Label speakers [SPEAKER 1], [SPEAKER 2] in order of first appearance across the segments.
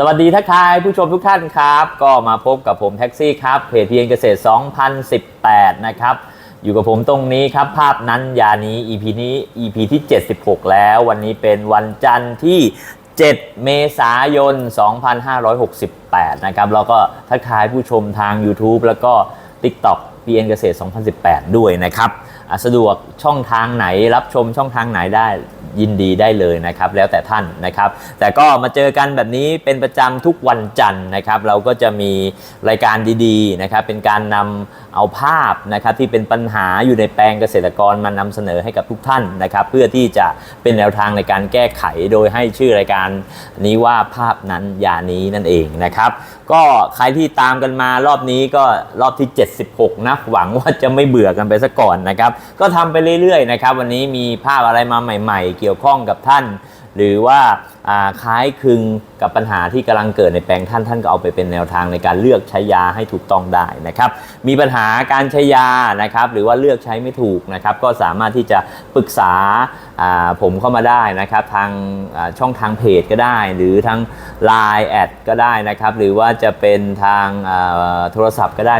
[SPEAKER 1] สวัสดีทักทายผู้ชมทุกท่านครับ ก็มาพบกับผมแท็กซี่ครับเพจเพียงเกษตร 2018 นะครับ อยู่กับผมตรงนี้ครับ ภาพนั้นยานี้ EP นี้ EP ที่ 76 แล้ววันนี้เป็นวันจันทร์ที่ 7 เมษายน 2568 นะครับแล้วก็ทักทายผู้ชมทาง YouTube แล้วก็ TikTok พีเอ็นเกษตร 2018 ด้วยนะครับ สะดวกช่องทางไหนรับชมช่องทางไหนได้ยินดีได้เลยนะครับ แล้วแต่ท่านนะครับ แต่ก็มาเจอกันแบบนี้เป็นประจำทุกวันจันทร์นะครับ เราก็จะมีรายการดีๆนะครับ เป็นการนำเอาภาพนะครับที่เป็นปัญหาอยู่ในแปลงเกษตรกรมานำเสนอให้กับทุกท่านนะครับ เพื่อที่จะเป็นแนวทางในการแก้ไขโดยให้ชื่อรายการนี้ว่าภาพนั้นยานี้นั่นเองนะครับ ก็ใครที่ตามกันมารอบนี้ก็รอบที่ 76 นะ หวังว่าจะไม่เบื่อกันไปซะก่อนนะครับ ก็ทำไปเรื่อยๆนะครับ วันนี้มีภาพอะไรมาใหม่ ๆ เกี่ยวข้องกับท่าน หรือว่าคล้ายคลึงกับปัญหาที่กำลังเกิดในแปลงท่านท่านก็เอาไปเป็นแนวทางในการเลือกใช้ยาให้ถูกต้องได้นะครับมีปัญหาการใช้ยานะครับหรือว่าเลือกใช้ไม่ถูกนะครับก็สามารถที่จะปรึกษาผมเข้ามาได้นะครับทางช่องทางเพจก็ได้ หรือทาง Line แอดก็ได้นะครับหรือว่าจะเป็นทางโทรศัพท์ก็ได้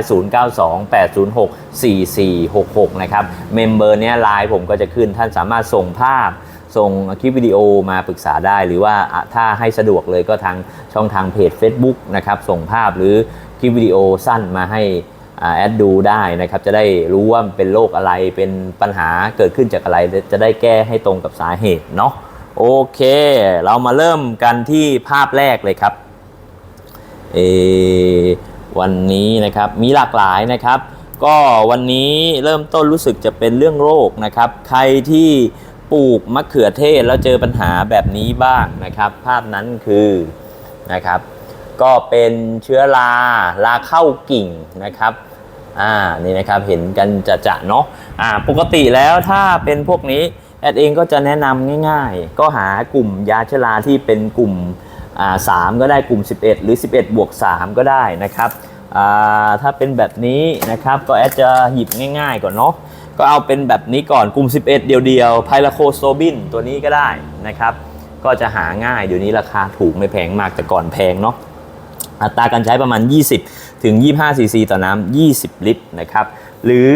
[SPEAKER 1] 0928064466 นะครับเมมเบอร์เนี้ยไลน์ผมก็จะขึ้นท่านสามารถส่งภาพ ส่งคลิปวิดีโอมาปรึกษาได้ หรือว่าถ้าให้สะดวกเลยก็ทางช่องทางเพจ Facebook นะครับส่งภาพหรือคลิปวิดีโอสั้นมาให้อาแอดดูได้นะครับจะได้รู้ว่ามันเป็นโรคอะไรเป็นปัญหาเกิดขึ้นจากอะไร จะได้แก้ให้ตรงกับสาเหตุเนาะโอเค เรามาเริ่มกันที่ภาพแรกเลยครับเอวันนี้นะครับมีหลากหลายนะครับ ก็วันนี้เริ่มต้นรู้สึกจะเป็นเรื่องโรคนะครับ ใครที่ ปลูกมะเขือเทศแล้วเจอปัญหาแบบนี้บ้างนะครับ ภาพนั้นคือนะครับ ก็เป็นเชื้อราราเข้ากิ่งนะครับอ่านี่นะครับเห็นกันจะจะเนาะอ่าปกติแล้วถ้าเป็นพวกนี้แอดเองก็จะแนะนำง่ายๆ ก็หากลุ่มยาเชื้อราที่เป็นกลุ่มอ่าสามก็ได้กลุ่ม 11 หรือ 11 บวก 3 ก็ได้นะครับอ่าถ้าเป็นแบบนี้นะครับก็แอดจะหยิบง่ายๆก่อนเนาะ ก็เอาเป็นแบบนี้ก่อนกลุ่ม 11 เดียวๆไพลาโคโซบินตัวนี้ก็ได้นะครับ ก็จะหาง่ายเดี๋ยวนี้ราคาถูกไม่แพงมากแต่ก่อนแพงเนาะอัตราการใช้ประมาณ 20 ถึง 25ซีซีต่อน้ำ20 ลิตรนะครับ หรือ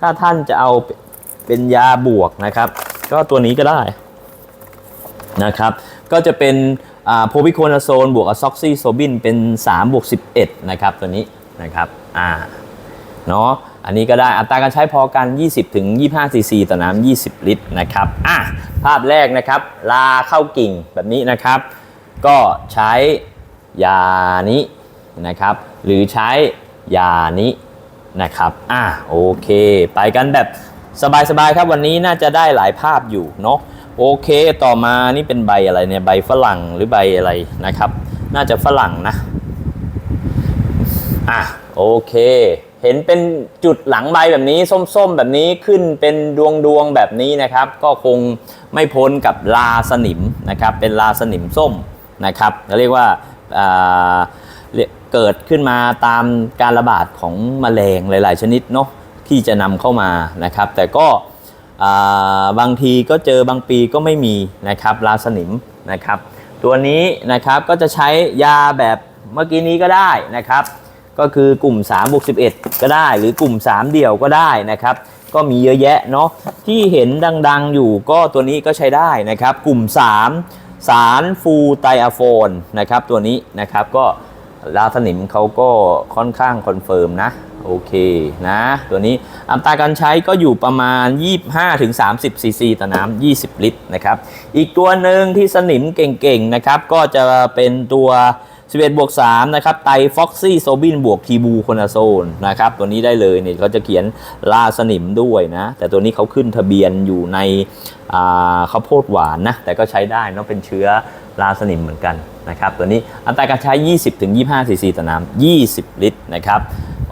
[SPEAKER 1] ถ้าท่านจะเอาเป็นยาบวกนะครับ ก็ตัวนี้ก็ได้นะครับ ก็จะเป็นโพวิโคนาโซนบวกอะซอกซิโซบินเป็น3บวก11 นะครับตัวนี้นะครับ อ่า เนาะ อันนี้ก็ได้อัตราการใช้พอกัน 20ถึง25ซีซีต่อน้ำ20 ลิตรนะครับอะภาพแรกนะครับ ลาเข้ากิ่งแบบนี้นะครับ ก็ใช้ยานี้นะครับ หรือใช้ยานี้นะครับอะโอเค ไปกันแบบสบายๆครับวันนี้น่าจะได้หลายภาพอยู่เนาะโอเค ต่อมานี่เป็นใบอะไรเนี่ยใบฝรั่งหรือใบอะไรนะครับ น่าจะฝรั่งนะ อะโอเค เห็นเป็นจุดหลังใบแบบนี้ส้มๆ แบบนี้ขึ้นเป็นดวงดวงๆแบบนี้นะครับ ก็คงไม่พ้นกับลาสนิมนะครับ เป็นลาสนิมส้มนะครับเรียกว่าอ่าเกิดขึ้นมาตามการระบาดของแมลงหลาย ๆ ชนิดเนาะที่จะนำเข้ามานะครับ แต่ก็บางทีก็เจอบางปีก็ไม่มีนะครับราสนิมนะครับ ตัวนี้นะครับก็จะใช้ยาแบบเมื่อกี้นี้ก็ได้นะครับ ก็คือกลุ่ม3บวก11 ก็ได้ หรือกลุ่ม 3 เดี่ยวก็ได้นะครับ ก็มีเยอะแยะเนาะที่เห็นดังๆอยู่ก็ตัวนี้ก็ใช้ได้นะครับ กลุ่ม 3 สารฟูไตอะโฟนนะครับ ตัวนี้นะครับก็ลาสนิมเขาก็ค่อนข้างคอนเฟิร์มนะโอเคนะ ตัวนี้อัตราการใช้ก็อยู่ประมาณ 25-30ซีซีต่อน้ำ20 ลิตรนะครับ อีกตัวหนึ่งที่สนิมเก่งๆนะครับ ก็จะเป็นตัว 11 บวก 3 นะครับ ไตฟ็อกซี่โซบินบวกทีบูโคนาโซนนะครับ ตัวนี้ได้เลยเนี่ยเขาจะเขียนลาสนิมด้วยนะ แต่ตัวนี้เขาขึ้นทะเบียนอยู่ในข้าวโพดหวานนะ แต่ก็ใช้ได้เนาะเป็นเชื้อลาสนิมเหมือนกันนะครับ ตัวนี้อัตราการใช้ 20-25ซีซีต่อน้ำ20 ลิตรนะครับ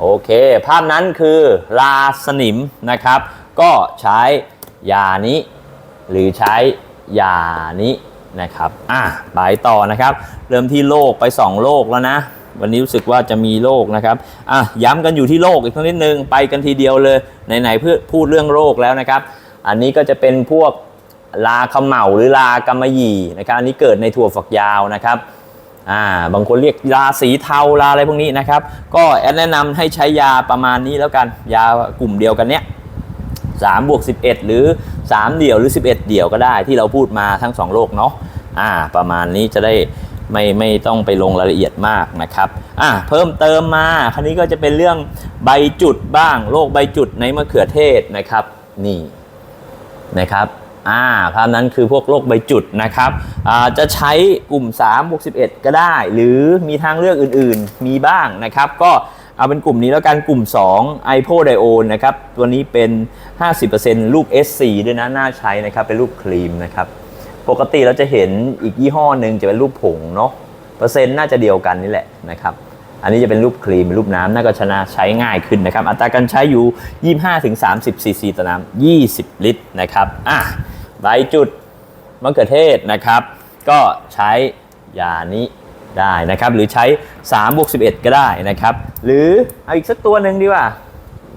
[SPEAKER 1] โอเค ภาพนั้นคือลาสนิมนะครับ ก็ใช้ยานี้ หรือใช้ยานี้ นะครับ อะไปต่อนะครับ เริ่มที่โรคไป 2โรคแล้วนะ วันนี้รู้สึกว่าจะมีโรคนะครับ อะย้ำกันอยู่ที่โรคอีกสักนิดนึง ไปกันทีเดียวเลย ไหนๆเพื่อพูดเรื่องโรคแล้วนะครับ อันนี้ก็จะเป็นพวกลาขมเหลาหรือลากำมะหยี่นะครับ อันนี้เกิดในถั่วฝักยาวนะครับ อ่า บางคนเรียกยาสีเทาลาอะไรพวกนี้นะครับ ก็แอดแนะนำให้ใช้ยาประมาณนี้แล้วกัน ยากลุ่มเดียวกันเนี้ย3บวก11หรือ 3 เดี่ยวหรือ 11 เดี่ยวก็ได้ที่เราพูดมาทั้ง 2โรคเนาะอ่าประมาณนี้จะได้ไม่ไม่ต้องไปลงรายละเอียดมากนะครับอ่าเพิ่มเติมมาคราวนี้ก็จะเป็นเรื่องใบจุดบ้างโรคใบจุดในมะเขือเทศนะครับนี่นะครับอ่าภาพนั้นคือพวกโรคใบจุดนะครับอ่าจะใช้กลุ่ม3บวก11 ก็ได้ หรือมีทางเลือกอื่นๆมีบ้างนะครับ ก็ เอาเป็นกลุ่มนี้แล้วกันกลุ่ม 2 i p o d i o นะครับ ตัวนี้เป็น 50%รูป SC ด้วยนะน่าใช้นะครับ เป็นรูปครีมนะครับ ปกติเราจะเห็นอีกยี่ห้อหนึ่งจะเป็นรูปผงเนาะเปอร์เซ็นต์น่าจะเดียวกันนี่แหละนะครับ อันนี้จะเป็นรูปครีมรูปน้ำน่าก็ชนะใช้ง่ายขึ้นนะครับ อัตราการใช้อยู่ 25-30ซีซีต่อน้ำ20 ลิตรนะครับอะใบจุดมะเขือเทศนะครับ ก็ใช้ยานี้ ได้นะครับ หรือใช้3บวก11 ก็ได้นะครับ หรือเอาอีกสักตัวหนึ่งดีกว่า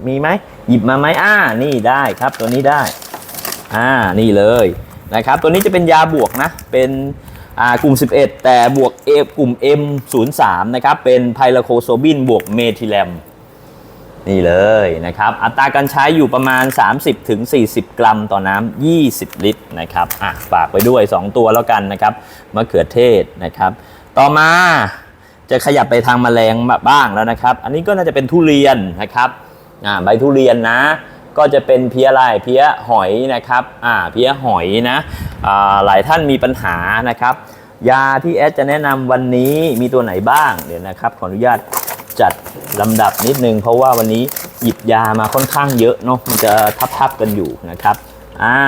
[SPEAKER 1] มีไหมหยิบมาไหมอ่านี่ได้ครับตัวนี้ได้อ่านี่เลยนะครับ ตัวนี้จะเป็นยาบวกนะ เป็นกลุ่ม 11 แต่บวก A กลุ่ม M03 นะครับ เป็นไพลาโคโซบินบวกเมทิแลมนี่เลยนะครับ อัตราการใช้อยู่ประมาณ 30-40ถึง40กรัมต่อน้ำ 20 ลิตรนะครับ อะฝากไปด้วย 2 ตัวแล้วกันนะครับ มะเขือเทศนะครับ ต่อมาจะขยับไปทางแมลงบ้างแล้วนะครับ อันนี้ก็น่าจะเป็นทุเรียนนะครับใบทุเรียนนะ ก็จะเป็นเพี้ยอะไรเพี้ยหอยนะครับอ่าเพี้ยหอยนะหลายท่านมีปัญหานะครับ ยาที่แอดจะแนะนำวันนี้มีตัวไหนบ้างเดี๋ยวนะครับ ขออนุญาตจัดลำดับนิดนึง เพราะว่าวันนี้หยิบยามาค่อนข้างเยอะเนาะมันจะทับๆกันอยู่นะครับอ่า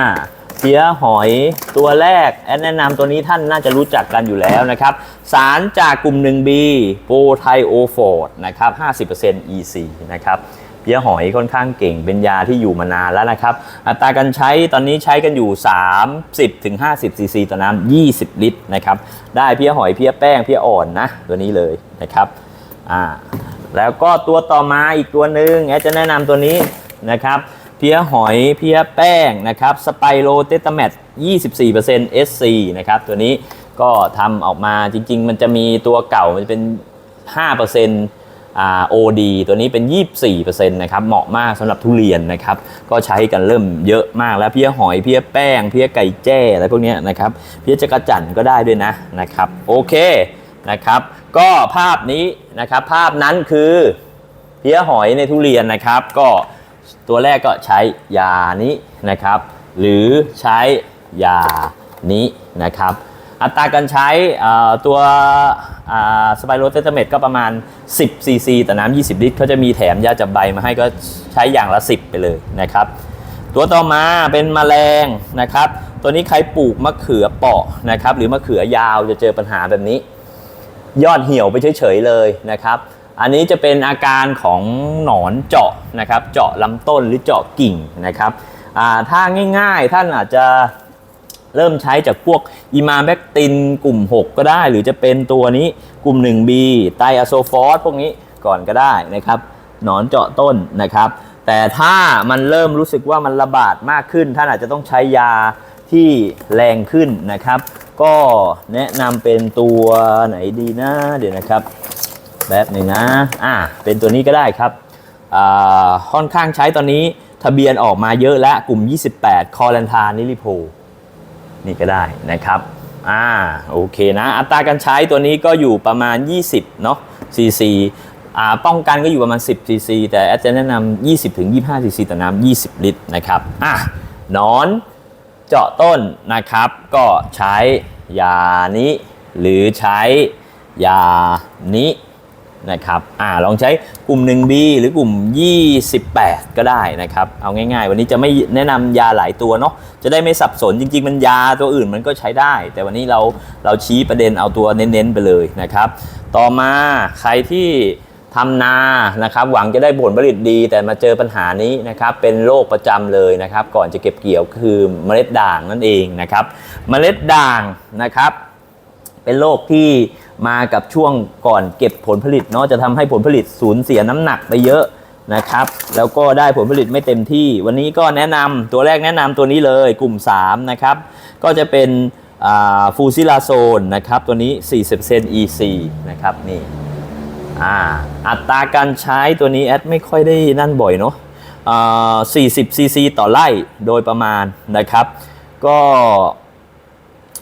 [SPEAKER 1] เพี้ยหอยตัวแรกแอดแนะนำตัวนี้ท่านน่าจะรู้จักกันอยู่แล้วนะครับ สารจากกลุ่ม 1B โปไทโอฟอร์ดนะครับ 50% EC นะครับเพี้ยหอยค่อนข้างเก่งเป็นยาที่อยู่มานานแล้วนะครับ อัตราการใช้ตอนนี้ใช้กันอยู่ 30ถึง50ซีซีต่อน้ำ20 ลิตรนะครับ ได้เพี้ยหอยเพี้ยแป้งเพี้ยอ่อนนะ ตัวนี้เลยนะครับอ่าแล้วก็ตัวต่อมาอีกตัวหนึ่งแอดจะแนะนำตัวนี้นะครับ เพี้ยหอยเพี้ยแป้งนะครับสไปโรเตตาแมท24% SC นะครับตัวนี้ก็ทำออกมาจริง ๆ มันจะมีตัวเก่ามันจะเป็น5%อ่า OD ตัวนี้เป็น 24%นะครับเหมาะมากสำหรับทุเรียนนะครับก็ใช้กันเริ่มเยอะมากแล้วเพี้ยหอยเพี้ยแป้งเพี้ยไก่แจ้อะไรพวกนี้นะครับเพี้ยจักรจั่นก็ได้ด้วยนะนะครับโอเคนะครับก็ภาพนี้นะครับภาพนั้นคือเพี้ยหอยในทุเรียนนะครับก็ ตัวแรกก็ใช้ยานี้นะครับ หรือใช้ยานี้นะครับ อัตราการใช้ตัวสไปโรเตตเมตก็ประมาณ 10 ซีซีต่อน้ำ20 ลิตรเขาจะมีแถมยาจับใบมาให้ก็ใช้อย่างละ 10 ไปเลยนะครับ ตัวต่อมาเป็นแมลงนะครับ ตัวนี้ใครปลูกมะเขือเปาะนะครับ หรือมะเขือยาวจะเจอปัญหาแบบนี้ ยอดเหี่ยวไปเฉยๆเลยนะครับ อันนี้จะเป็นอาการของหนอนเจาะนะครับ เจาะลำต้นหรือเจาะกิ่งนะครับถ้าง่ายๆท่านอาจจะเริ่มใช้จากพวกอีมาแบคตินกลุ่ม 6 ก็ได้ หรือจะเป็นตัวนี้กลุ่ม 1B ไตรอะโซฟอสพวกนี้ก่อนก็ได้นะครับ หนอนเจาะต้นนะครับ แต่ถ้ามันเริ่มรู้สึกว่ามันระบาดมากขึ้น ท่านอาจจะต้องใช้ยาที่แรงขึ้นนะครับ ก็แนะนำเป็นตัวไหนดีนะเดี๋ยวนะครับ แบบหนึ่งนะอ่าเป็นตัวนี้ก็ได้ครับอ่าค่อนข้างใช้ตอนนี้ทะเบียนออกมาเยอะแล้วกลุ่ม 28 คอลันทานิลิโพนี่ก็ได้นะครับอ่าโอเคนะ อัตราการใช้ตัวนี้ก็อยู่ประมาณ 20 เนาะซีซีอ่าป้องกันก็อยู่ประมาณ 10ซีซีแต่แอดจะแนะนำ20ถึง25ซีซีต่อน้ำ20 ลิตรนะครับอะนอนเจาะต้นนะครับ ก็ใช้ยานี้ หรือใช้ยานี้ นะครับอ่าลองใช้กลุ่ม 1B หรือกลุ่ม 28 ก็ได้นะครับ เอาง่ายๆ วันนี้จะไม่แนะนำยาหลายตัวเนาะจะได้ไม่สับสนจริง ๆ มันยาตัวอื่นมันก็ใช้ได้ แต่วันนี้เราเราชี้ประเด็นเอาตัวเน้นๆไปเลยนะครับ ต่อมาใครที่ทำนานะครับหวังจะได้ผลผลิตดี แต่มาเจอปัญหานี้นะครับเป็นโรคประจำเลยนะครับ ก่อนจะเก็บเกี่ยวคือเมล็ดด่างนั่นเองนะครับ เมล็ดด่างนะครับ เป็นโรคที่มากับช่วงก่อนเก็บผลผลิตเนาะจะทำให้ผลผลิตสูญเสียน้ำหนักไปเยอะนะครับ แล้วก็ได้ผลผลิตไม่เต็มที่ วันนี้ก็แนะนำตัวแรกแนะนำตัวนี้เลยกลุ่ม 3 นะครับ ก็จะเป็นฟูซิลาโซนนะครับ ตัวนี้ 40% EC นะครับนี่อัตราการใช้ตัวนี้แอดไม่ค่อยได้นั่นบ่อยเนาะอ่า40 cc ต่อไร่โดยประมาณนะครับ ก็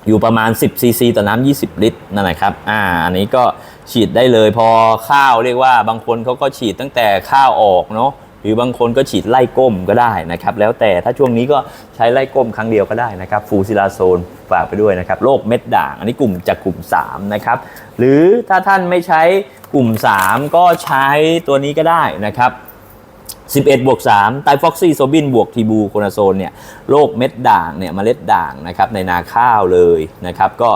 [SPEAKER 1] อยู่ประมาณ 10 cc ต่อน้ำ20 ลิตรนั่นแหละครับ อ่า อันนี้ก็ฉีดได้เลยพอข้าวเรียกว่าบางคนเขาก็ฉีดตั้งแต่ข้าวออกเนาะ หรือบางคนก็ฉีดไล่ก้มก็ได้นะครับ แล้วแต่ถ้าช่วงนี้ก็ใช้ไล่ก้มครั้งเดียวก็ได้นะครับ ฟูซิลาโซนฝากไปด้วยนะครับ โรคเม็ดด่าง อันนี้กลุ่มจากกลุ่ม 3 นะครับ หรือถ้าท่านไม่ใช้กลุ่ม 3 ก็ใช้ตัวนี้ก็ได้นะครับ 11บวก3ไตฟ็อกซี่โซบินบวกทีบูโคนาโซนเนี่ยโรคเม็ดด่างเนี่ยเมล็ดด่างนะครับในนาข้าวเลยนะครับก็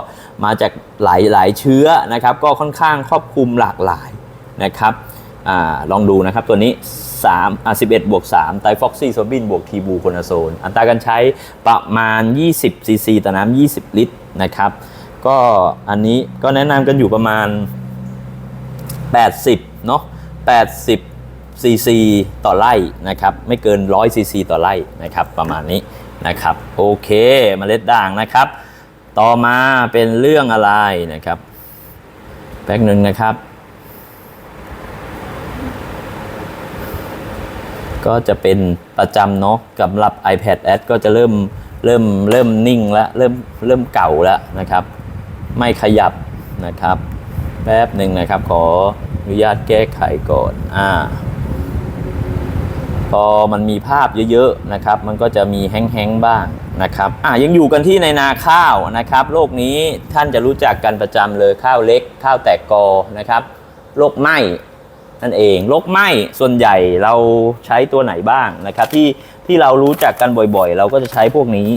[SPEAKER 1] มาจากหลายหลายเชื้อนะครับก็ค่อนข้างครอบคลุมหลากหลายนะครับอลองดูนะครับตัวนี้3อะ11บวก3ไตฟ็อกซี่โซบินบวกทีบูโคนาโซนอัตราการใช้ประมาณ 20ซีซีต่อน้ำ20 ลิตรนะครับก็อันนี้ก็แนะนำกันอยู่ประมาณ 80เนาะ80 ซีซีต่อไร่นะครับไม่เกิน100ซีซีต่อไร่นะครับประมาณนี้นะครับโอเคมเมล็ดด่างนะครับ ต่อมาเป็นเรื่องอะไรนะครับแป๊กหนึ่งนะครับ ก็จะเป็นประจำเนาะสำหรับ iPad Ad ก็จะเริ่มเริ่มเริ่มนิ่งแล้วเริ่มเริ่มเก่าแล้วนะครับ ไม่ขยับนะครับ แป๊บหนึ่งนะครับ ขออนุญาตแก้ไขก่อน อ่า พอมันมีภาพเยอะๆนะครับ มันก็จะมีแห้งๆบ้างนะครับอะยังอยู่กันที่ในนาข้าวนะครับโรคนี้ท่านจะรู้จักกันประจำเลยข้าวเล็ก ข้าวแตกกอนะครับโรคไหม้นั่นเองโรคไหม้ส่วนใหญ่เราใช้ตัวไหนบ้างนะครับ ที่ที่เรารู้จักกันบ่อยๆ เราก็จะใช้พวกนี้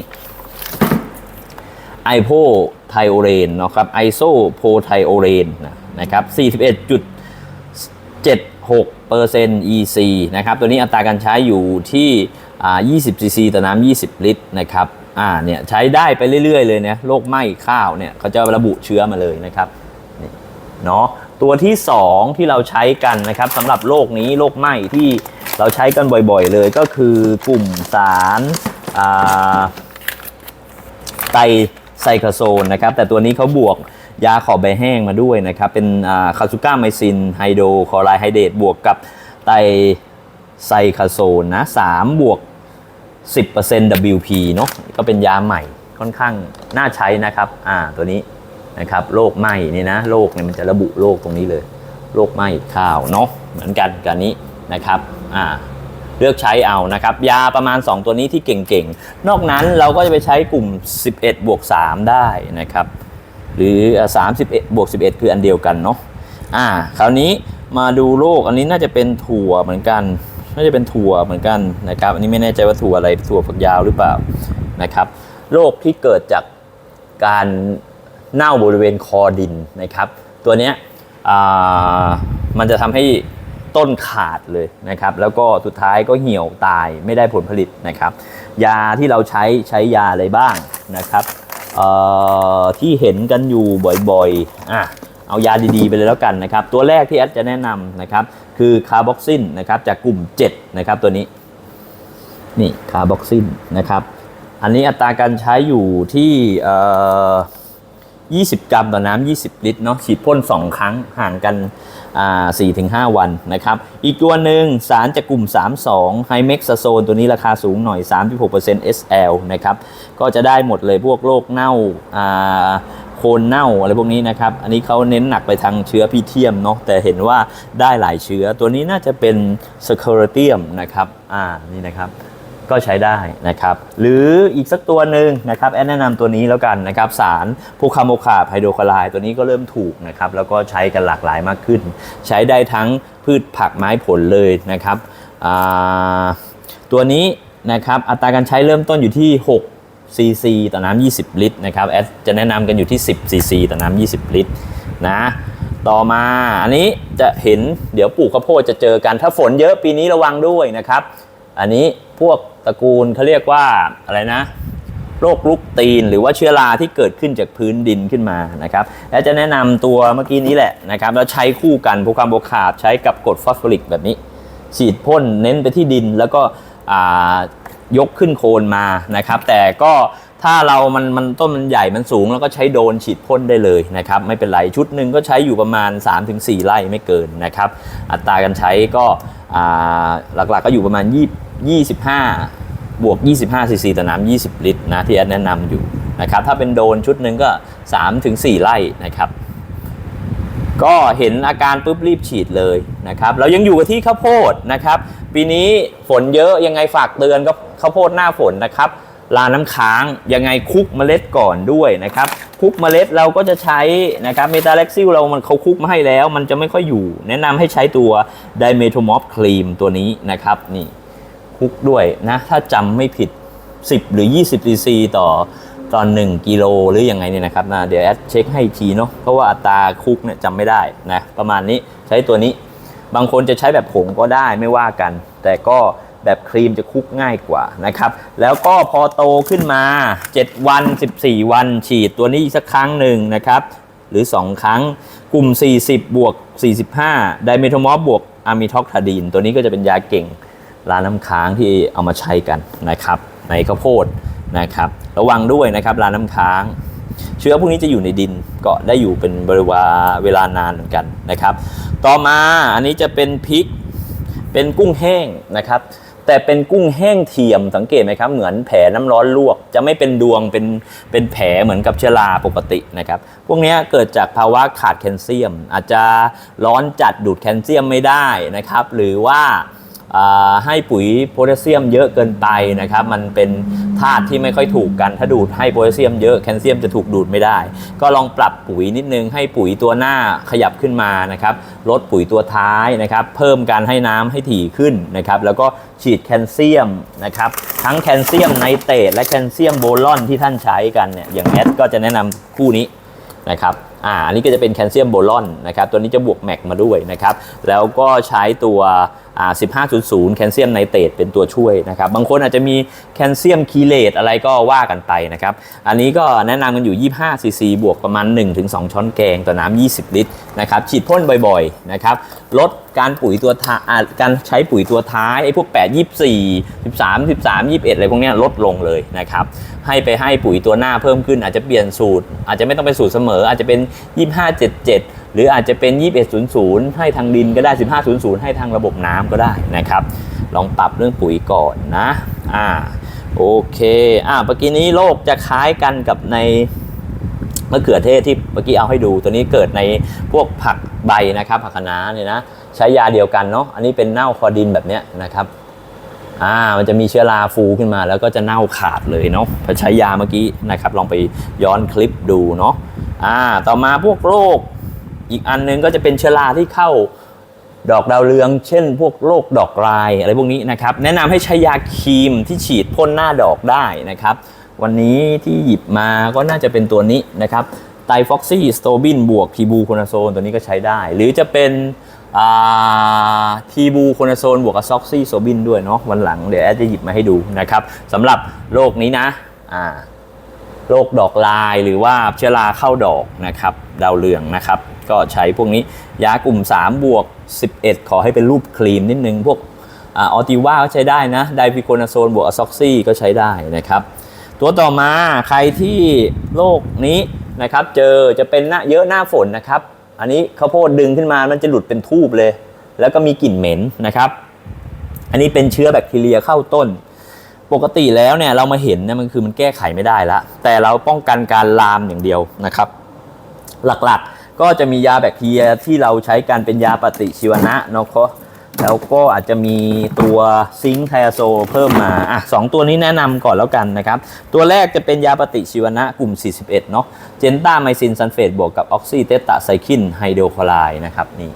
[SPEAKER 1] ไอโพไทโอเรนนะครับไอโซโพไทโอเรนนะครับ41.76 เปอร์เซ็นต์ EC นะครับตัวนี้อัตราการใช้อยู่ที่ 20 cc ต่อน้ำ20 ลิตรนะครับอ่าเนี่ยใช้ได้ไปเรื่อย ๆ เลยเนี่ยโรคไหม้ข้าวเนี่ยเขาจะระบุเชื้อมาเลยนะครับเนาะตัวที่ 2 ที่เราใช้กันนะครับสำหรับโรคนี้โรคไหม้ที่เราใช้กันบ่อยๆเลยก็คือกลุ่มสารไตรไซคลาโซนนะครับแต่ตัวนี้เขาบวก ยาขอบใบแห้งมาด้วยนะครับ เป็นคาซูก้าไมซินไฮโดรคอไรด์ไฮเดรตบวกกับไตรไซคาโซนนะ3บวก 10% WP เนาะก็เป็นยาใหม่ค่อนข้างน่าใช้นะครับอ่าตัวนี้นะครับโรคไหม้นี่นะโรคเนี่ยมันจะระบุโรคตรงนี้เลยโรคไหม้ข้าวเนาะเหมือนกันกันนี้นะครับอ่าเลือกใช้เอานะครับ ยาประมาณ 2 ตัวนี้ที่เก่งๆ นอกนั้นเราก็จะไปใช้กลุ่ม 11 บวก 3 ได้นะครับ หรือ 31บวก11 คืออันเดียวกันเนาะอ่าคราวนี้มาดูโรคอันนี้น่าจะเป็นถั่วเหมือนกัน น่าจะเป็นถั่วเหมือนกันนะครับ อันนี้ไม่แน่ใจว่าถั่วอะไรถั่วฝักยาวหรือเปล่านะครับโรคที่เกิดจากการเน่าบริเวณคอดินนะครับ ตัวเนี้ยมันจะทำให้ต้นขาดเลยนะครับ แล้วก็สุดท้ายก็เหี่ยวตายไม่ได้ผลผลิตนะครับ ยาที่เราใช้ใช้ยาอะไรบ้างนะครับ ที่เห็นกันอยู่บ่อยๆอะเอายาดีๆไปเลยแล้วกันนะครับ ตัวแรกที่แอดจะแนะนำนะครับ คือคาร์บอกซินนะครับจากกลุ่ม 7 นะครับตัวนี้ นี่คาร์บอกซินนะครับ อันนี้อัตราการใช้อยู่ที่ 20 กรัมต่อน้ำ20 ลิตรเนาะฉีดพ่น 2 ครั้งห่างกันอ่า4-5วันนะครับ อีกตัวหนึ่งสารจากกลุ่ม 32 ไฮเม็กซาโซนตัวนี้ราคาสูงหน่อย 36% SL นะครับ ก็จะได้หมดเลยพวกโรคเน่าอ่าโคนเน่าอะไรพวกนี้นะครับ อันนี้เขาเน้นหนักไปทางเชื้อพีเทียมเนาะแต่เห็นว่าได้หลายเชื้อตัวนี้น่าจะเป็นสเคอร์เทียมนะครับ อ่านี่นะครับ ก็ใช้ได้นะครับ หรืออีกสักตัวหนึ่งนะครับแอนแนะนำตัวนี้แล้วกันนะครับ สารโพคาโมคาไฮโดรคลอไรด์ตัวนี้ก็เริ่มถูกนะครับ แล้วก็ใช้กันหลากหลายมากขึ้น ใช้ได้ทั้งพืชผักไม้ผลเลยนะครับตัวนี้นะครับอัตราการใช้เริ่มต้นอยู่ที่ 6 ซีซีต่อน้ำ20 ลิตรนะครับแอดจะแนะนำกันอยู่ที่ 10 ซีซีต่อน้ำ20 ลิตรนะต่อมาอันนี้จะเห็นเดี๋ยวปลูกข้าวโพดจะเจอกันถ้าฝนเยอะปีนี้ระวังด้วยนะครับ อันนี้ พวกตระกูลเขาเรียกว่าอะไรนะโรคลุกตีนหรือว่าเชื้อราที่เกิดขึ้นจากพื้นดินขึ้นมานะครับและจะแนะนำตัวเมื่อกี้นี้แหละนะครับแล้วใช้คู่กันพวกความโบคาบใช้กับกรดฟอสฟอริกแบบนี้ ฉีดพ่นเน้นไปที่ดินแล้วก็ยกขึ้นโคนมานะครับ แต่ก็ถ้าเรามันมันต้นมันใหญ่มันสูง แล้วก็ใช้โดนฉีดพ่นได้เลยนะครับ ไม่เป็นไรชุดหนึ่งก็ใช้อยู่ประมาณ 3-4 ไร่ไม่เกินนะครับ อัตราการใช้ก็หลักๆก็อยู่ประมาณ 20 25 บวก 25ซีซีต่อน้ำ20 ลิตรนะที่แอดแนะนำอยู่นะครับถ้าเป็นโดนชุดหนึ่งก็ 3-4 ไร่นะครับ ก็เห็นอาการปุ๊บรีบฉีดเลยนะครับ เรายังอยู่กับที่ข้าวโพดนะครับ ปีนี้ฝนเยอะยังไงฝากเตือนก็ข้าวโพดหน้าฝนนะครับลาน้ำค้างยังไงคลุกเมล็ดก่อนด้วยนะครับคลุกเมล็ดเราก็จะใช้นะครับเมตาเล็กซิลเรามันเขาคลุกมาให้แล้ว มันจะไม่ค่อยอยู่ แนะนำให้ใช้ตัวไดเมโทมอฟครีมตัวนี้นะครับนี่ คุกด้วยนะ ถ้าจำไม่ผิด 10 หรือ 20ซีซีต่อตอน 1 กิโลหรือยังไงเนี่ยนะครับนะเดี๋ยวแอดเช็คให้ทีเนาะเพราะว่าอัตราคุกเนี่ยจำไม่ได้นะประมาณนี้ใช้ตัวนี้บางคนจะใช้แบบผงก็ได้ไม่ว่ากัน แต่ก็แบบครีมจะคุกง่ายกว่านะครับ แล้วก็พอโตขึ้นมา 7 วัน 14 วันฉีดตัวนี้สักครั้งหนึ่งนะครับ หรือ 2 ครั้งกลุ่ม 40 บวก 45 ไดเมโทมอฟบวกอะมิท็อกทาดีน ตัวนี้ก็จะเป็นยาเก่ง ร้านน้ำค้างที่เอามาใช้กันนะครับในข้าวโพดนะครับระวังด้วยนะครับร้านน้ำค้าง เชื้อพวกนี้จะอยู่ในดินก็ได้อยู่เป็นบริวาเวลานานเหมือนกันนะครับ ต่อมาอันนี้จะเป็นพริกเป็นกุ้งแห้งนะครับ แต่เป็นกุ้งแห้งเทียมสังเกตไหมครับ เหมือนแผลน้ำร้อนลวก จะไม่เป็นดวงเป็นเป็นแผลเหมือนกับเชื้อราปกตินะครับ พวกนี้เกิดจากภาวะขาดแคลเซียม อาจจะร้อนจัดดูดแคลเซียมไม่ได้นะครับ หรือว่า ให้ปุ๋ยโพแทสเซียมเยอะเกินไปนะครับ มันเป็นธาตุที่ไม่ค่อยถูกกัน ถ้าดูดให้โพแทสเซียมเยอะแคลเซียมจะถูกดูดไม่ได้ ก็ลองปรับปุ๋ยนิดนึงให้ปุ๋ยตัวหน้าขยับขึ้นมานะครับ ลดปุ๋ยตัวท้ายนะครับ เพิ่มการให้น้ำให้ถี่ขึ้นนะครับ แล้วก็ฉีดแคลเซียมนะครับ ทั้งแคลเซียมไนเตรตและแคลเซียมโบรอนที่ท่านใช้กันเนี่ย อย่างแอดก็จะแนะนำคู่นี้นะครับอ่าอันนี้ก็จะเป็นแคลเซียมโบรอนนะครับ ตัวนี้จะบวกแมกมาด้วยนะครับ แล้วก็ใช้ตัว อ่า1500แคลเซียมไนเตรตเป็นตัวช่วยนะครับ บางคนอาจจะมีแคลเซียมคีเลตอะไรก็ว่ากันไปนะครับ อันนี้ก็แนะนำกันอยู่ 25 ซีซี บวกประมาณ 1-2 ช้อนแกงต่อน้ำ 20 ลิตรนะครับ ฉีดพ่นบ่อยๆ นะครับ ลดการปุ๋ยตัวท้ายการใช้ปุ๋ยตัวท้ายไอ้พวก 8 24 13 13 21 อะไรพวกนี้ลดลงเลยนะครับ ให้ไปให้ปุ๋ยตัวหน้าเพิ่มขึ้นอาจจะเปลี่ยนสูตร อาจจะไม่ต้องเป็นสูตรเสมอ อาจจะเป็น 2577 หรืออาจจะเป็น 2100 ให้ทางดินก็ได้ 1500 ให้ทางระบบน้ำก็ได้นะครับ ลองปรับเรื่องปุ๋ยก่อนนะอ่าโอเคอ่าเมื่อกี้นี้โรคจะคล้ายกันกับในมะเขือเทศที่เมื่อกี้เอาให้ดู ตัวนี้เกิดในพวกผักใบนะครับ ผักคะน้าเนี่ยนะใช้ยาเดียวกันเนาะอันนี้เป็นเน่าคอดินแบบเนี้ยนะครับอ่ามันจะมีเชื้อราฟูขึ้นมา แล้วก็จะเน่าขาดเลยเนาะพอใช้ยาเมื่อกี้นะครับ ลองไปย้อนคลิปดูเนาะอ่าต่อมาพวกโรค อีกอันหนึงก็จะเป็นเชื้อราที่เข้าดอกดาวเรือง เช่น พวกโรคดอกลายอะไรพวกนี้นะครับ แนะนำให้ใช้ยาครีมที่ฉีดพ่นหน้าดอกได้นะครับ วันนี้ที่หยิบมาก็น่าจะเป็นตัวนี้นะครับไตฟ็อกซี่สโตบินบวกทีบูโคนาโซนตัวนี้ก็ใช้ได้ หรือจะเป็นทีบูโคนาโซนบวกกับซอกซี่โซบินด้วยเนาะวันหลังเดี๋ยวแอดจะหยิบมาให้ดูนะครับสำหรับโรคนี้นะอ่า โรคดอกลายหรือว่าเชื้อราเข้าดอกนะครับดาวเรืองนะครับ ก็ใช้พวกนี้ยากลุ่ม 3 บวก 11 ขอให้เป็นรูปครีมนิดนึง พวกออติว่าก็ใช้ได้นะไดพิโคนาโซนบวกอะซ็อกซี่ก็ใช้ได้นะครับ ตัวต่อมาใครที่โรคนี้นะครับ เจอจะเป็นหน้าเยอะหน้าฝนนะครับ อันนี้ข้าวโพดดึงขึ้นมามันจะหลุดเป็นทูบเลย แล้วก็มีกลิ่นเหม็นนะครับ อันนี้เป็นเชื้อแบคทีเรียเข้าต้น ปกติแล้วเนี่ยเรามาเห็นเนี่ยมันคือมันแก้ไขไม่ได้ละแต่เราป้องกันการลามอย่างเดียวนะครับ หลักๆก็จะมียาแบคทีเรียที่เราใช้กันเป็นยาปฏิชีวนะเนาะก็แล้วก็อาจจะมีตัวซิงค์ไทอาโซเพิ่มมาอะสองตัวนี้แนะนำก่อนแล้วกันนะครับ ตัวแรกจะเป็นยาปฏิชีวนะกลุ่ม 41 เนาะเจนต้าไมซินซัลเฟตบวกกับออกซิเตตาไซคินไฮโดรคลอไรด์นะครับนี่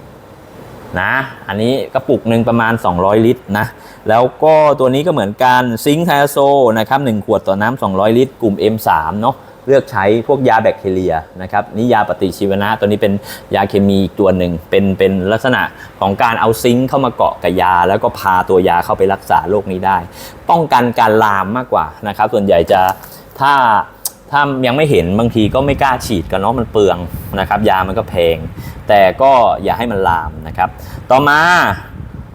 [SPEAKER 1] นะ อันนี้กระปุกหนึ่งประมาณ 200 ลิตรนะ แล้วก็ตัวนี้ก็เหมือนกันซิงค์ไทอาโซนะครับ1ขวดต่อน้ำ200 ลิตร กลุ่ม M3 เนาะเลือกใช้พวกยาแบคทีเรียนะครับนี่ยาปฏิชีวนะ ตัวนี้เป็นยาเคมีอีกตัวหนึ่งเป็นเป็นลักษณะของการเอาซิงค์เข้ามาเกาะกับยา แล้วก็พาตัวยาเข้าไปรักษาโรคนี้ได้ ป้องกันการลามมากกว่านะครับ ส่วนใหญ่จะถ้า ถ้ายังไม่เห็นบางทีก็ไม่กล้าฉีดกันเนาะมันเปลืองนะครับ ยามันก็แพง แต่ก็อย่าให้มันลามนะครับ ต่อมา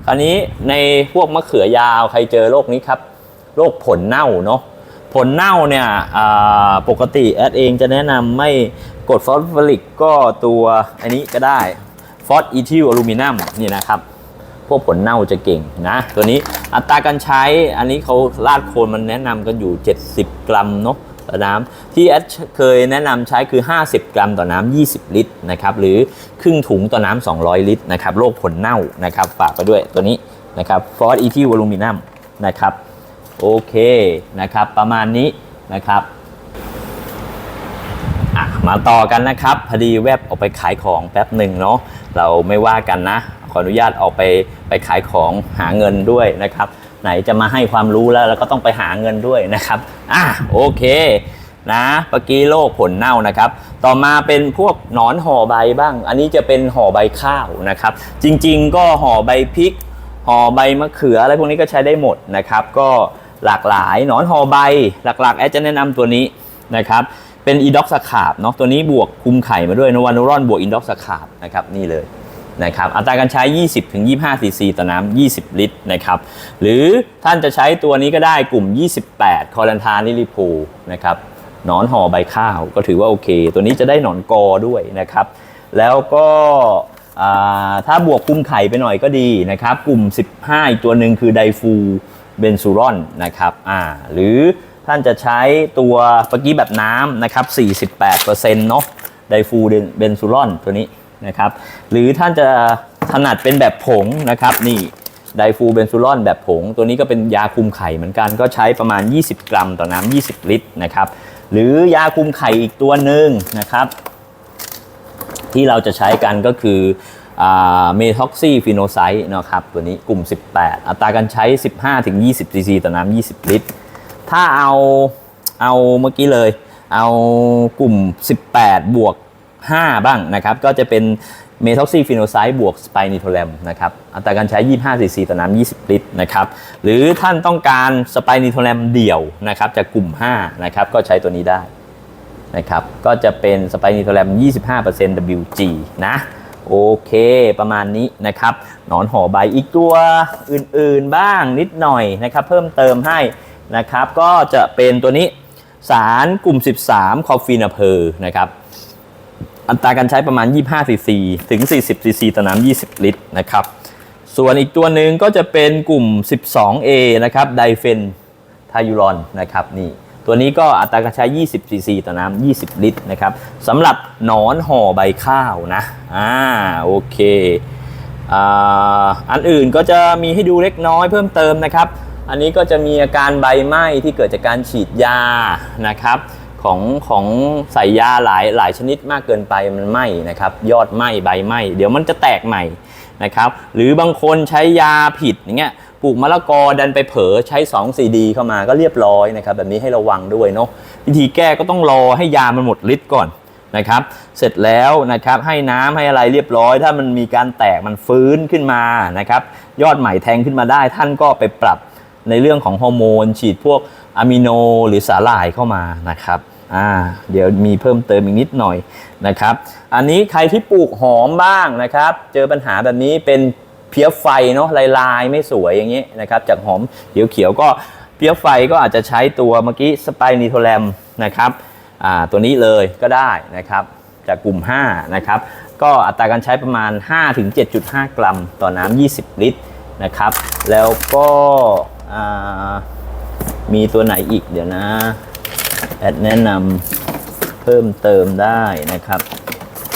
[SPEAKER 1] คราวนี้ในพวกมะเขือยาวใครเจอโรคนี้ครับโรคผลเน่าเนาะผลเน่าเนี่ยปกติแอดเองจะแนะนำไม่กดฟอสฟอริกก็ตัวอันนี้ก็ได้ฟอสอีทิลอลูมิเนียมนี่นะครับ พวกผลเน่าจะเก่งนะ ตัวนี้อัตราการใช้อันนี้เขาลาดโคนมันแนะนำกันอยู่ 70 กรัมเนาะ ต่อน้ำที่แอดเคยแนะนำใช้คือ 50 กรัมต่อน้ำ20 ลิตรนะครับหรือครึ่งถุงต่อน้ำ200 ลิตรนะครับโรคผลเน่านะครับฝากไปด้วยตัวนี้นะครับฟอสอีทิลอลูมิเนียมนะครับโอเคนะครับประมาณนี้นะครับมาต่อกันนะครับพอดีแวบออกไปขายของแป๊บหนึ่งเนาะเราไม่ว่ากันนะ ขออนุญาตออกไปไปขายของหาเงินด้วยนะครับ ไหนจะมาให้ความรู้แล้วแล้วก็ต้องไปหาเงินด้วยนะครับอะโอเคนะเมื่อกี้โรคผลเน่านะครับ ต่อมาเป็นพวกหนอนห่อใบบ้าง อันนี้จะเป็นห่อใบข้าวนะครับ จริงๆ ก็ห่อใบพริกห่อใบมะเขืออะไรพวกนี้ก็ใช้ได้หมดนะครับ ก็หลากหลายหนอนห่อใบหลักๆ แอดจะแนะนำตัวนี้นะครับ เป็นอีด็อกสคาบเนาะตัวนี้บวกคุมไข่มาด้วยนวานูรอนบวกอินด็อกสคาบนะครับนี่เลย นะครับอัตราการใช้ 20-25 ซีซีต่อน้ำ 20 ลิตรนะครับหรือท่านจะใช้ตัวนี้ก็ได้กลุ่ม 28 คอลันทานิลิโพนะครับหนอนห่อใบข้าวก็ถือว่าโอเค ตัวนี้จะได้หนอนกอด้วยนะครับ แล้วก็ถ้าบวกคุมไข่ไปหน่อยก็ดีนะครับ กลุ่ม 15 อีกตัวหนึ่งคือไดฟูเบนซูรอนนะครับอ่าหรือท่านจะใช้ตัวเมื่อกี้แบบน้ำนะครับ 48%เนาะไดฟูเบนซูรอนตัวนี้ นะครับ หรือท่านจะถนัดเป็นแบบผงนะครับ นี่ไดฟูเบนซูรอนแบบผง ตัวนี้ก็เป็นยาคุมไข่เหมือนกันก็ใช้ประมาณ 20 กรัมต่อน้ำ20 ลิตรนะครับ หรือยาคุมไข่อีกตัวหนึ่งนะครับ ที่เราจะใช้กันก็คือเมท็อกซี่ฟิโนไซต์นะครับตัวนี้กลุ่ม 18 อัตราการใช้ 15-20ซีซีต่อน้ำ20 ลิตร ถ้าเอาเอาเมื่อกี้เลย เอากลุ่ม 18 บวก 5 บ้างนะครับ ก็จะเป็นเมท็อกซีฟิโนไซต์บวกสไปนิโทแรมนะครับ อัตราการใช้ 25 ซีซีต่อน้ำ20 ลิตรนะครับ หรือท่านต้องการสไปนิโทแรมเดี่ยวนะครับจากกลุ่ม 5 นะครับ ก็ใช้ตัวนี้ได้นะครับ ก็จะเป็นสไปนิโทแรม25% WG นะ โอเค ประมาณนี้นะครับ หนอนห่อใบอีกตัวอื่นๆบ้างนิดหน่อยนะครับ เพิ่มเติมให้นะครับ ก็จะเป็นตัวนี้สารกลุ่ม 13 คอฟฟีนาเพอร์นะครับ อัตราการใช้ประมาณ 25 ซีซีถึง 40 ซีซีต่อน้ำ20 ลิตรนะครับ ส่วนอีกตัวหนึ่งก็จะเป็นกลุ่ม 12A นะครับไดเฟนไทยูรอนนะครับนี่ตัวนี้ก็อัตราการใช้ 20 ซีซีต่อน้ำ20 ลิตรนะครับสำหรับหนอนห่อใบข้าวนะอ่าโอเคอ่าอันอื่นก็จะมีให้ดูเล็กน้อยเพิ่มเติมนะครับ อันนี้ก็จะมีอาการใบไหม้ที่เกิดจากการฉีดยานะครับ ของของใส่ยาหลายหลายชนิดมากเกินไปมันไหม้นะครับ ยอดไหม้ใบไหม้เดี๋ยวมันจะแตกใหม่นะครับ หรือบางคนใช้ยาผิดอย่างเงี้ยปลูกมะละกอดันไปเผลอใช้2 4 d เข้ามาก็เรียบร้อยนะครับ แบบนี้ให้ระวังด้วยเนาะวิธีแก้ก็ต้องรอให้ยามันหมดฤทธิ์ก่อนนะครับ เสร็จแล้วนะครับให้น้ำให้อะไรเรียบร้อย ถ้ามันมีการแตกมันฟื้นขึ้นมานะครับ ยอดใหม่แทงขึ้นมาได้ ท่านก็ไปปรับในเรื่องของฮอร์โมน ฉีดพวกอะมิโนหรือสาหร่ายเข้ามานะครับ อ่าเดี๋ยวมีเพิ่มเติมอีกนิดหน่อยนะครับ อันนี้ใครที่ปลูกหอมบ้างนะครับ เจอปัญหาแบบนี้เป็นเพี้ยไฟเนาะลายลายไม่สวยอย่างนี้นะครับ จากหอมเขียวๆก็เพี้ยไฟก็อาจจะใช้ตัวเมื่อกี้สไปนิโทแรมนะครับอ่าตัวนี้เลยก็ได้นะครับ จากกลุ่ม 5 นะครับ ก็อัตราการใช้ประมาณ 5-7.5 กรัม ต่อน้ำ20 ลิตรนะครับ แล้วก็มีตัวไหนอีกเดี๋ยวนะ แอดแนะนำเพิ่มเติมได้นะครับ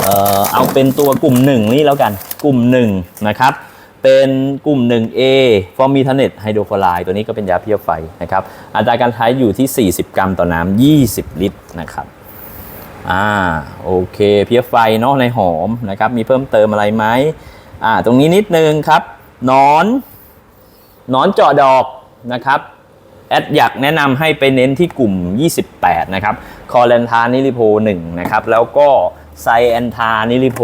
[SPEAKER 1] เอ่อเอาเป็นตัวกลุ่ม 1 นี่แล้วกันกลุ่ม 1 นะครับ เป็นกลุ่ม 1A ฟอร์มีทาเนตไฮโดรฟลายตัวนี้ก็เป็นยาเพี้ยไฟนะครับอัตราการใช้อยู่ที่ 40 กรัมต่อน้ำ20 ลิตรนะครับอ่าโอเคเพี้ยไฟเนาะในหอมนะครับมีเพิ่มเติมอะไรไหมอ่าตรงนี้นิดนึงครับนอนนอนเจาะดอกนะครับ แอดอยากแนะนำให้ไปเน้นที่กลุ่ม 28 นะครับ คอเลนทานิลิโพ1นะครับ แล้วก็ไซแอนทานิลิโพ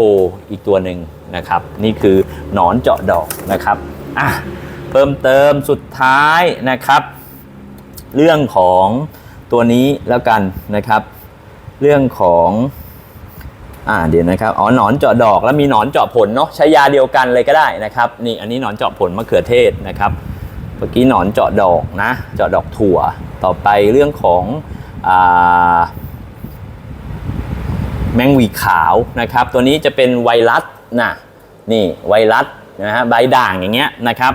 [SPEAKER 1] อีกตัวหนึ่งนะครับ นี่คือหนอนเจาะดอกนะครับอะเพิ่มเติมสุดท้ายนะครับ เรื่องของตัวนี้แล้วกันนะครับ เรื่องของอ่าเดี๋ยวนะครับอ๋อหนอนเจาะดอกแล้วมีหนอนเจาะผลเนาะใช้ยาเดียวกันเลยก็ได้นะครับนี่อันนี้หนอนเจาะผลมะเขือเทศนะครับ เมื่อกี้หนอนเจาะดอกนะ เจาะดอกถั่ว ต่อไปเรื่องของอแมงวีขาวนะครับ ตัวนี้จะเป็นไวรัสนะนี่ไวรัสนะฮะใบด่างอย่างเงี้ยนะครับ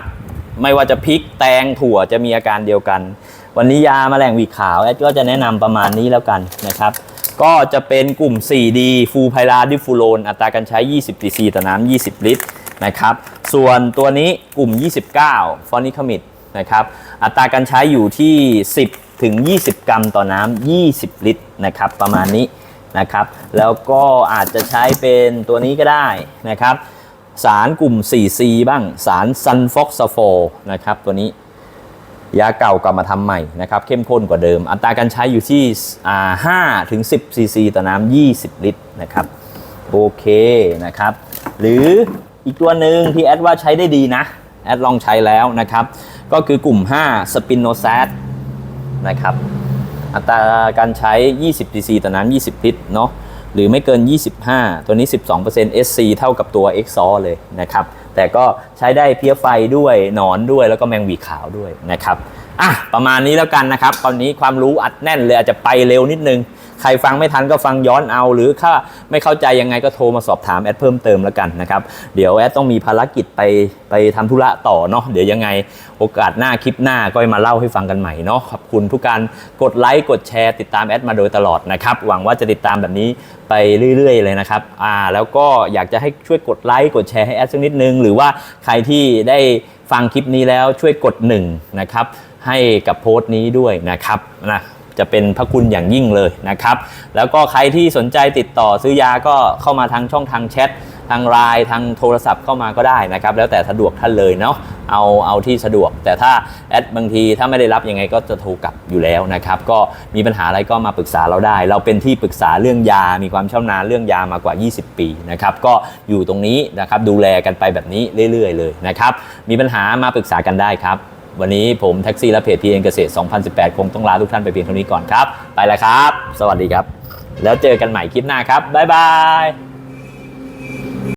[SPEAKER 1] ไม่ว่าจะพริกแตงถั่วจะมีอาการเดียวกัน วันนี้ยาแมลงวีขาวแอดก็จะแนะนำประมาณนี้แล้วกันนะครับ ก็จะเป็นกลุ่ม 4D ฟูไพราดิฟูโรนอัตราการใช้ 20 cc ต่อน้ำ20 ลิตรนะครับ ส่วนตัวนี้กลุ่ม 29 ฟอนิคามิด นะครับอัตราการใช้อยู่ที่ 10 ถึง 20 กรัมต่อน้ำ 20 ลิตรนะครับประมาณนี้นะครับแล้วก็อาจจะใช้เป็นตัวนี้ก็ได้นะครับสารกลุ่ม 4C บ้างสารซันฟอกซาโฟนะครับตัวนี้ยาเก่ากลับมาทำใหม่นะครับเข้มข้นกว่าเดิม อัตราการใช้อยู่ที่อ่า5ถึง10ซีซีต่อน้ำ20 ลิตรนะครับโอเคนะครับหรืออีกตัวหนึ่งที่แอดว่าใช้ได้ดีนะแอดลองใช้แล้วนะครับ ก็คือกลุ่ม 5 สปินโนแซดนะครับอัตราการใช้ 20 cc ต่อน้ำ20 ลิตรเนาะหรือไม่เกิน 25 ตัวนี้ 12% SC เท่ากับตัว x o เลยนะครับ แต่ก็ใช้ได้เพี้ยไฟด้วยหนอนด้วยแล้วก็แมงวีขาวด้วยนะครับ อะ ประมาณนี้แล้วกันนะครับ ตอนนี้ความรู้อัดแน่นเลยอาจจะไปเร็วนิดนึง ใครฟังไม่ทันก็ฟังย้อนเอา หรือถ้าไม่เข้าใจยังไงก็โทรมาสอบถามแอดเพิ่มเติมแล้วกันนะครับ เดี๋ยวแอดต้องมีภารกิจไปไปทำธุระต่อเนาะเดี๋ยวยังไงโอกาสหน้าคลิปหน้าก็มาเล่าให้ฟังกันใหม่เนาะขอบคุณทุกการกดไลค์กดแชร์ติดตามแอดมาโดยตลอดนะครับหวังว่าจะติดตามแบบนี้ไปเรื่อยๆเลยนะครับอ่าแล้วก็อยากจะให้ช่วยกดไลค์กดแชร์ให้แอดสักนิดนึง หรือว่าใครที่ได้ฟังคลิปนี้แล้วช่วยกดหนึ่งนะครับให้กับโพสต์นี้ด้วยนะครับนะ จะเป็นพระคุณอย่างยิ่งเลยนะครับ แล้วก็ใครที่สนใจติดต่อซื้อยาก็เข้ามาทางช่องทางแชททางไลน์ทางโทรศัพท์เข้ามาก็ได้นะครับ แล้วแต่สะดวกท่านเลยเนาะเอาเอาที่สะดวก แต่ถ้าแอดบางทีถ้าไม่ได้รับยังไงก็จะโทรกลับอยู่แล้วนะครับ ก็มีปัญหาอะไรก็มาปรึกษาเราได้ เราเป็นที่ปรึกษาเรื่องยา มีความชำนาญเรื่องยามากว่า 20 ปีนะครับก็อยู่ตรงนี้นะครับดูแลกันไปแบบนี้เรื่อย ๆ เลยนะครับ มีปัญหามาปรึกษากันได้ครับ วันนี้ผมแท็กซี่และเพจพีเอ็นเกษตร 2018 คงต้องลาทุกท่านไปเพียงเท่านี้ก่อนครับ ไปแล้วครับ สวัสดีครับ แล้วเจอกันใหม่คลิปหน้าครับ บ๊ายบาย